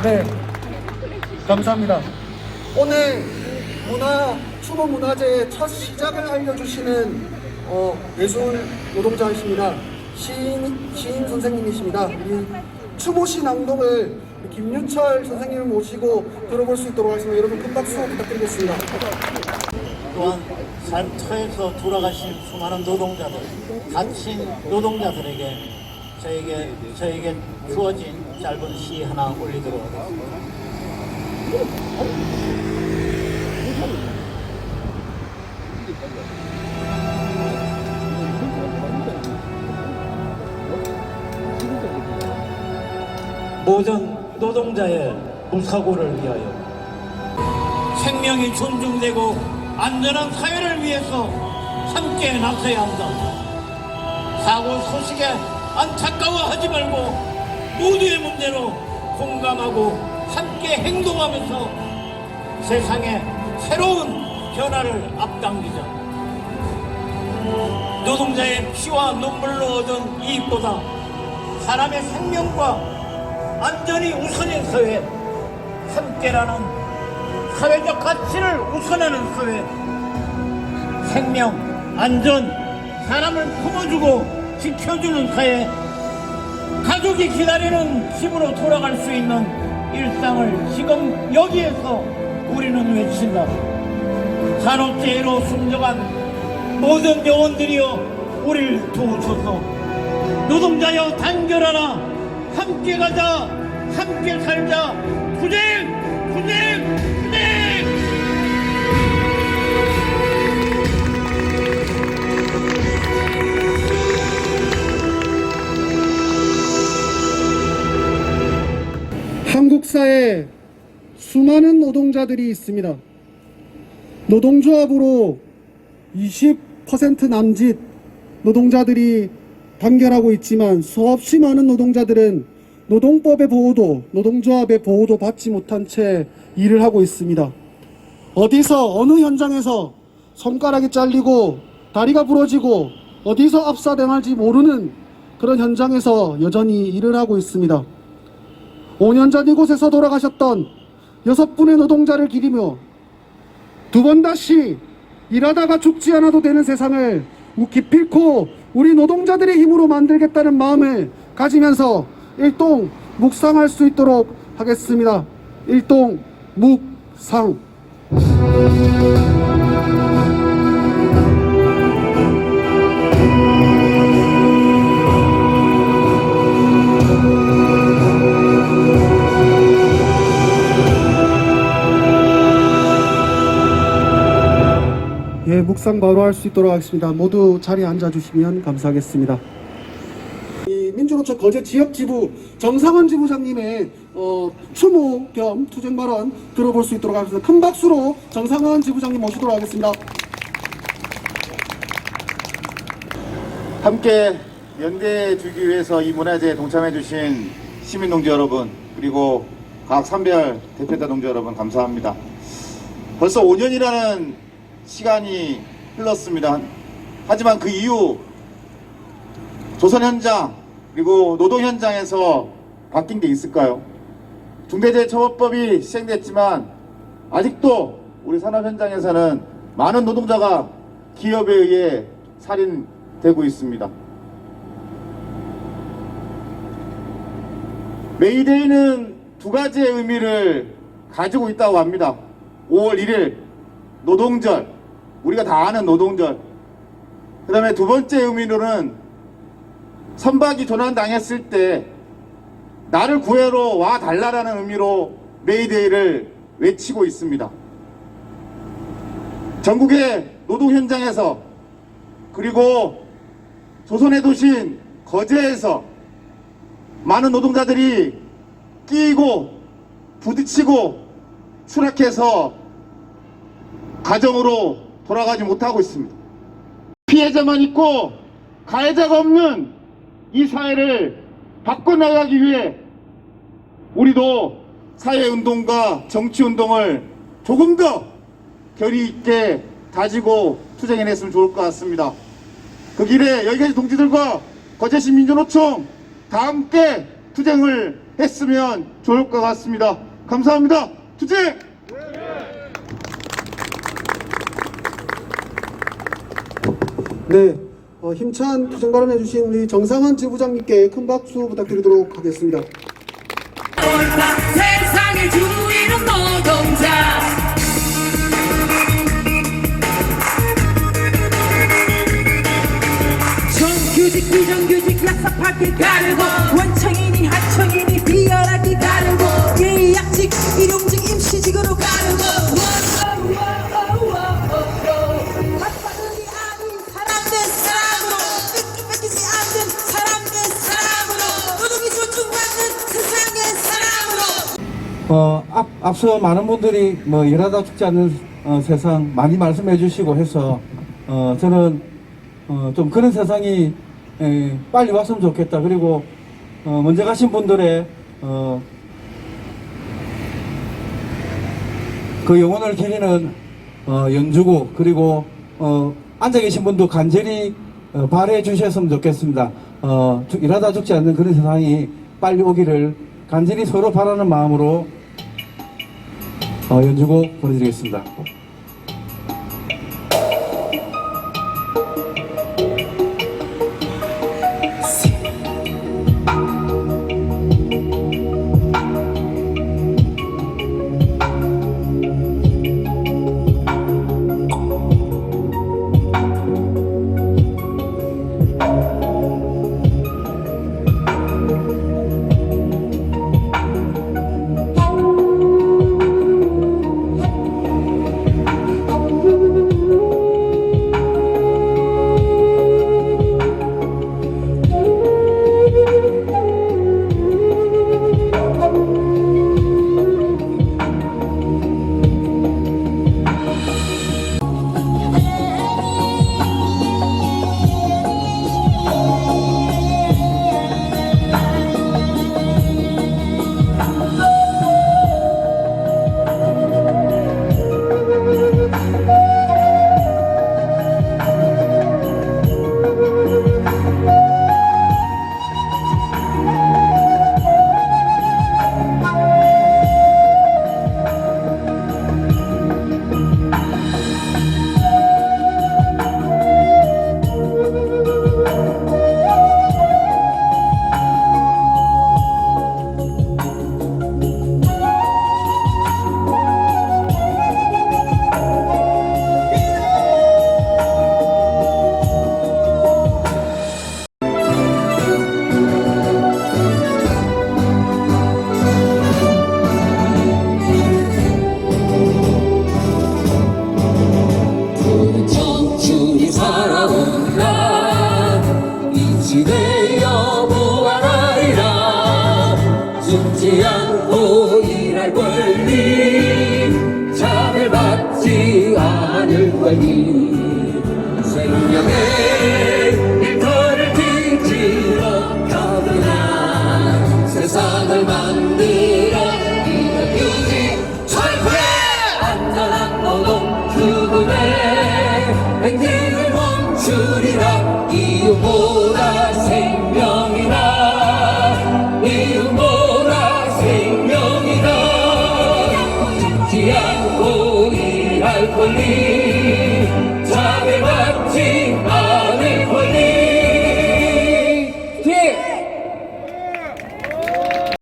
네, 감사합니다. 오늘 문화 추모 문화제의 첫 시작을 알려주시는 어, 예술 노동자이십니다. 시인 시인 선생님이십니다. 우리 추모시 낭독을 김윤철 선생님을 모시고 들어볼 수 있도록 하겠습니다. 여러분 큰 박수 부탁드리겠습니다. 또한 삶터에서 돌아가신 수많은 노동자들, 갇힌 노동자들에게 저에게 저에게 주어진 짧은 시 하나 올리도록 하겠습니다. 모든 노동자의 무사고를 위하여 생명이 존중되고 안전한 사회를 위해서 함께 나서야 한다. 사고 소식에 안타까워하지 말고 모두의 문제로 공감하고 함께 행동하면서 세상에 새로운 변화를 앞당기자. 노동자의 피와 눈물로 얻은 이익보다 사람의 생명과 안전이 우선인 사회, 함께라는 사회적 가치를 우선하는 사회, 생명, 안전, 사람을 품어주고 지켜주는 사회, 가족이 기다리는 집으로 돌아갈 수 있는 일상을 지금 여기에서 우리는 외친다. 산업재해로 숨져간 모든 영혼들이여 우리를 도우소서. 노동자여 단결하라. 함께 가자. 함께 살자. 투쟁! 투쟁! 투쟁! 한국 사회에 수많은 노동자들이 있습니다. 노동조합으로 20% 남짓 노동자들이 단결하고 있지만 수없이 많은 노동자들은 노동법의 보호도, 노동조합의 보호도 받지 못한 채 일을 하고 있습니다. 어디서, 어느 현장에서 손가락이 잘리고 다리가 부러지고 어디서 압사당할지 모르는 그런 현장에서 여전히 일을 하고 있습니다. 5년 전 이곳에서 돌아가셨던 여섯 분의 노동자를 기리며 두 번 다시 일하다가 죽지 않아도 되는 세상을 기필코 우리 노동자들의 힘으로 만들겠다는 마음을 가지면서 일동 묵상할 수 있도록 하겠습니다. 일동 묵상. 예, 묵상 바로 할 수 있도록 하겠습니다. 모두 자리에 앉아 주시면 감사하겠습니다. 이 민주노총 거제 지역 지부 정상원 지부장님의 어, 추모 겸 투쟁 발언 들어볼 수 있도록 하겠습니다. 큰 박수로 정상원 지부장님 모시도록 하겠습니다. 함께 연대해 주기 위해서 이 문화제에 동참해 주신 시민 동지 여러분 그리고 각 산별 대표자 동지 여러분 감사합니다. 벌써 5년이라는 시간이 흘렀습니다. 하지만 그 이후 조선 현장 그리고 노동 현장에서 바뀐 게 있을까요? 중대재해처벌법이 시행됐지만 아직도 우리 산업 현장에서는 많은 노동자가 기업에 의해 살인되고 있습니다. 메이데이는 두 가지의 의미를 가지고 있다고 합니다. 5월 1일 노동절 우리가 다 아는 노동절 그 다음에 두 번째 의미로는 선박이 조난당했을 때 나를 구해러 와 달라라는 의미로 메이데이를 외치고 있습니다. 전국의 노동 현장에서 그리고 조선의 도시인 거제에서 많은 노동자들이 끼고 부딪히고 추락해서 가정으로 돌아가지 못하고 있습니다. 피해자만 있고 가해자가 없는 이 사회를 바꿔나가기 위해 우리도 사회운동과 정치운동을 조금 더 결의 있게 다지고 투쟁해냈으면 좋을 것 같습니다. 그 길에 여기까지 동지들과 거제시 민주노총 다 함께 투쟁을 했으면 좋을 것 같습니다. 감사합니다. 투쟁! 네, 어, 힘찬 투쟁 발언해주신 우리 정상환 지부장님께 큰 박수 부탁드리도록 하겠습니다. 세상을 주인은 노동자. 정규직 비정규직 약사파길 가 어, 앞, 앞서 많은 분들이 뭐 일하다 죽지 않는 어, 세상 많이 말씀해 주시고 해서 어, 저는 어, 좀 그런 세상이 에, 빨리 왔으면 좋겠다. 그리고 어, 먼저 가신 분들의 어, 그 영혼을 기리는 어, 연주고 그리고 어, 앉아 계신 분도 간절히 어, 바래 주셨으면 좋겠습니다. 어, 죽- 일하다 죽지 않는 그런 세상이 빨리 오기를 간절히 서로 바라는 마음으로 어, 연주곡 보내드리겠습니다. 이 시대여 무한하리라. 죽지 않고 일할 권리 차별받지 않을 권리